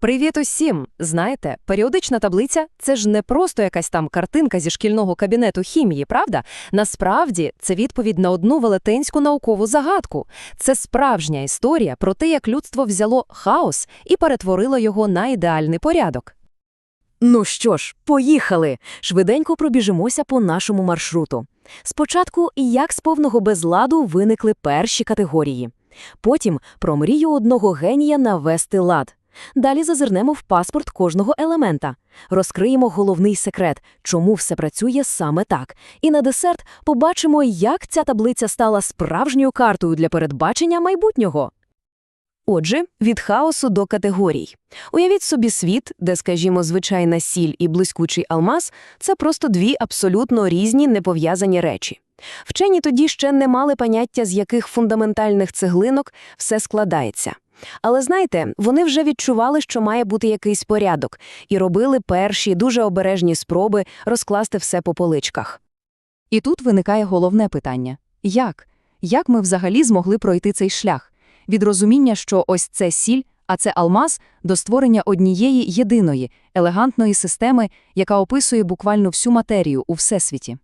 Привіт усім! Знаєте, періодична таблиця це ж не просто якась там картинка зі шкільного кабінету хімії, правда? Насправді це відповідь на одну велетенську наукову загадку. Це справжня історія про те, як людство взяло хаос і перетворило його на ідеальний порядок. Ну що ж, поїхали! Швиденько пробіжимося по нашому маршруту. Спочатку, як з повного безладу виникли перші категорії. Потім про мрію одного генія навести лад. Далі зазирнемо в паспорт кожного елемента. Розкриємо головний секрет, чому все працює саме так. І на десерт побачимо, як ця таблиця стала справжньою картою для передбачення майбутнього. Отже, від хаосу до категорій. Уявіть собі світ, де, скажімо, звичайна сіль і блискучий алмаз – це просто дві абсолютно різні непов'язані речі. Вчені тоді ще не мали поняття, з яких фундаментальних цеглинок все складається. Але знаєте, вони вже відчували, що має бути якийсь порядок, і робили перші дуже обережні спроби розкласти все по поличках. І тут виникає головне питання – як? Як ми взагалі змогли пройти цей шлях? Від розуміння, що ось це сіль, а це алмаз, до створення однієї єдиної, елегантної системи, яка описує буквально всю матерію у всесвіті.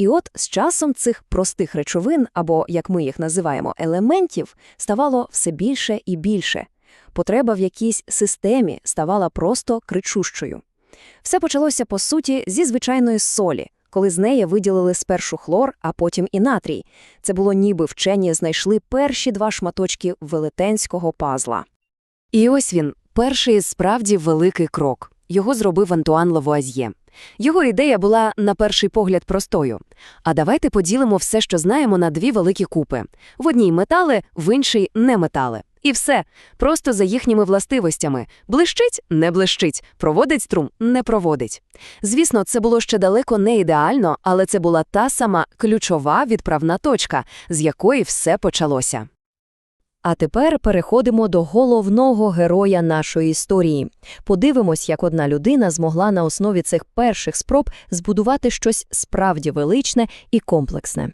І от з часом цих простих речовин, або, як ми їх називаємо, елементів, ставало все більше і більше. Потреба в якійсь системі ставала просто кричущою. Все почалося, по суті, зі звичайної солі, коли з неї виділили спершу хлор, а потім і натрій. Це було ніби вчені знайшли перші два шматочки велетенського пазла. І ось він, перший справді великий крок. Його зробив Антуан Лавуазьє. Його ідея була, на перший погляд, простою. А давайте поділимо все, що знаємо, на дві великі купи. В одній метали, в іншій неметали. І все. Просто за їхніми властивостями. Блищить – не блищить, проводить струм – не проводить. Звісно, це було ще далеко не ідеально, але це була та сама ключова відправна точка, з якої все почалося. А тепер переходимо до головного героя нашої історії. Подивимось, як одна людина змогла на основі цих перших спроб збудувати щось справді величне і комплексне.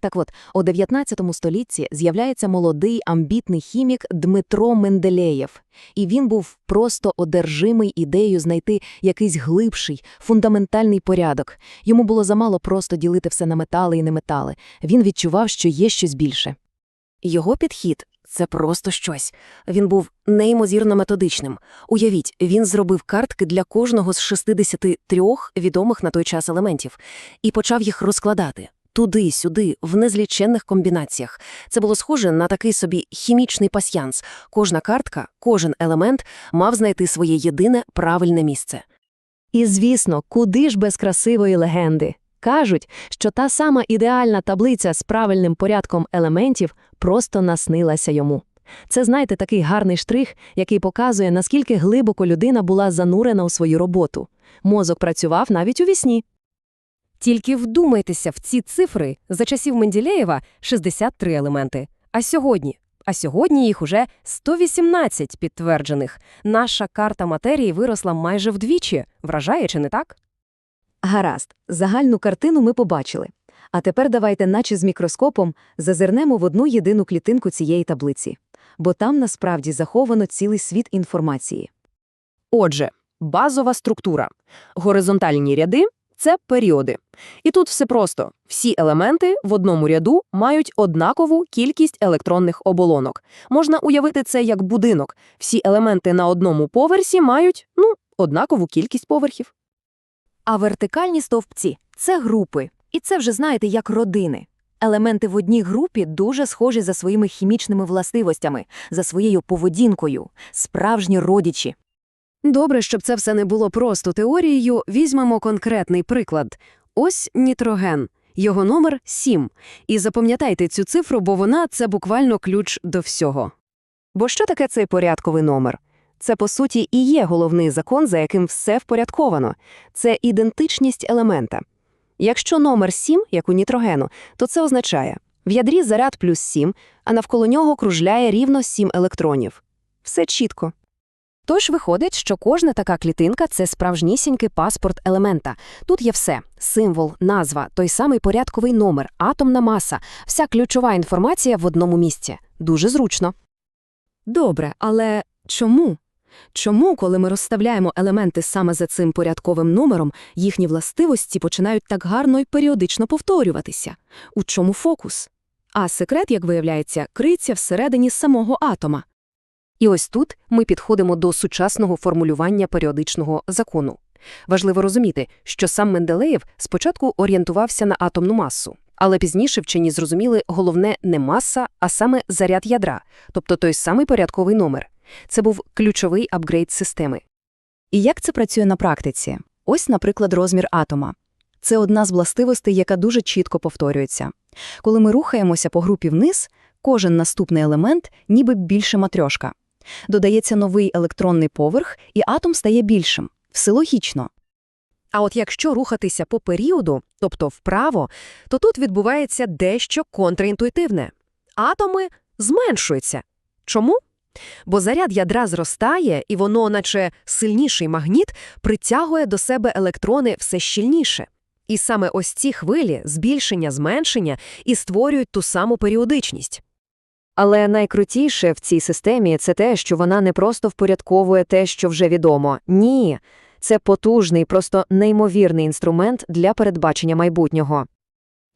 Так от, у 19 столітті з'являється молодий амбітний хімік Дмитро Менделєєв. І він був просто одержимий ідеєю знайти якийсь глибший, фундаментальний порядок. Йому було замало просто ділити все на метали і неметали. Він відчував, що є щось більше. Його підхід це просто щось. Він був неймовірно методичним. Уявіть, він зробив картки для кожного з 63 відомих на той час елементів і почав їх розкладати. Туди, сюди, в незліченних комбінаціях. Це було схоже на такий собі хімічний пасьянс. Кожна картка, кожен елемент мав знайти своє єдине правильне місце. І, звісно, куди ж без красивої легенди? Кажуть, що та сама ідеальна таблиця з правильним порядком елементів просто наснилася йому. Це, знаєте, такий гарний штрих, який показує, наскільки глибоко людина була занурена у свою роботу. Мозок працював навіть у вісні. Тільки вдумайтеся в ці цифри за часів Менделєєва 63 елементи. А сьогодні? А сьогодні їх уже 118 підтверджених. Наша карта матерії виросла майже вдвічі. Вражає, чи не так? Гаразд, загальну картину ми побачили. А тепер давайте, наче з мікроскопом, зазирнемо в одну єдину клітинку цієї таблиці. Бо там насправді заховано цілий світ інформації. Отже, базова структура. Горизонтальні ряди – це періоди. І тут все просто. Всі елементи в одному ряду мають однакову кількість електронних оболонок. Можна уявити це як будинок. Всі елементи на одному поверсі мають, ну, однакову кількість поверхів. А вертикальні стовпці це групи. І це вже знаєте як родини. Елементи в одній групі дуже схожі за своїми хімічними властивостями, за своєю поведінкою, справжні родичі. Добре, щоб це все не було просто теорією, візьмемо конкретний приклад. Ось нітроген. Його номер 7. І запам'ятайте цю цифру, бо вона – це буквально ключ до всього. Бо що таке цей порядковий номер? Це, по суті, і є головний закон, за яким все впорядковано. Це ідентичність елемента. Якщо номер 7, як у нітрогену, то це означає в ядрі заряд плюс 7, а навколо нього кружляє рівно 7 електронів. Все чітко. Тож виходить, що кожна така клітинка – це справжнісінький паспорт елемента. Тут є все – символ, назва, той самий порядковий номер, атомна маса, вся ключова інформація в одному місці. Дуже зручно. Добре, але чому? Чому, коли ми розставляємо елементи саме за цим порядковим номером, їхні властивості починають так гарно і періодично повторюватися? У чому фокус? А секрет, як виявляється, криється всередині самого атома. І ось тут ми підходимо до сучасного формулювання періодичного закону. Важливо розуміти, що сам Менделеєв спочатку орієнтувався на атомну масу, але пізніше вчені зрозуміли головне не маса, а саме заряд ядра, тобто той самий порядковий номер. Це був ключовий апгрейд системи. І як це працює на практиці? Ось, наприклад, розмір атома. Це одна з властивостей, яка дуже чітко повторюється. Коли ми рухаємося по групі вниз, кожен наступний елемент ніби більше матрьошка. Додається новий електронний поверх, і атом стає більшим. Все логічно. А от якщо рухатися по періоду, тобто вправо, то тут відбувається дещо контрінтуїтивне. Атоми зменшуються. Чому? Бо заряд ядра зростає, і воно, наче сильніший магніт, притягує до себе електрони все щільніше. І саме ось ці хвилі, збільшення-зменшення, і створюють ту саму періодичність. Але найкрутіше в цій системі це те, що вона не просто впорядковує те, що вже відомо. Ні, це потужний, просто неймовірний інструмент для передбачення майбутнього.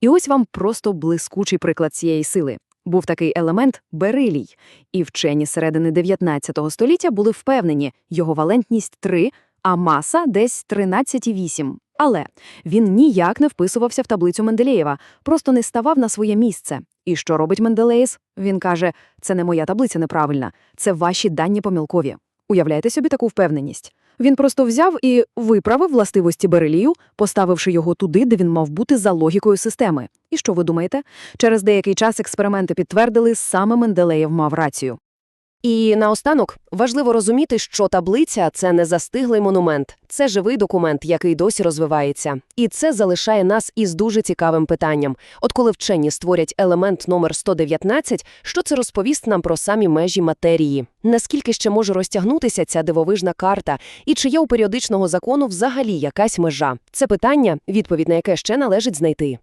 І ось вам просто блискучий приклад цієї сили. Був такий елемент берилій, і вчені середини 19 століття були впевнені, його валентність 3, а маса десь 13,8. Але він ніяк не вписувався в таблицю Менделєєва, просто не ставав на своє місце. І що робить Менделеєс? Він каже, це не моя таблиця неправильна, це ваші дані помилкові. Уявляєте собі таку впевненість? Він просто взяв і виправив властивості берелію, поставивши його туди, де він мав бути за логікою системи. І що ви думаєте? Через деякий час експерименти підтвердили, саме Менделеєв мав рацію. І наостанок важливо розуміти, що таблиця – це не застиглий монумент, це живий документ, який досі розвивається. І це залишає нас із дуже цікавим питанням. От коли вчені створять елемент номер 119, що це розповість нам про самі межі матерії? Наскільки ще може розтягнутися ця дивовижна карта? І чи є у періодичного закону взагалі якась межа? Це питання, відповідь на яке ще належить знайти.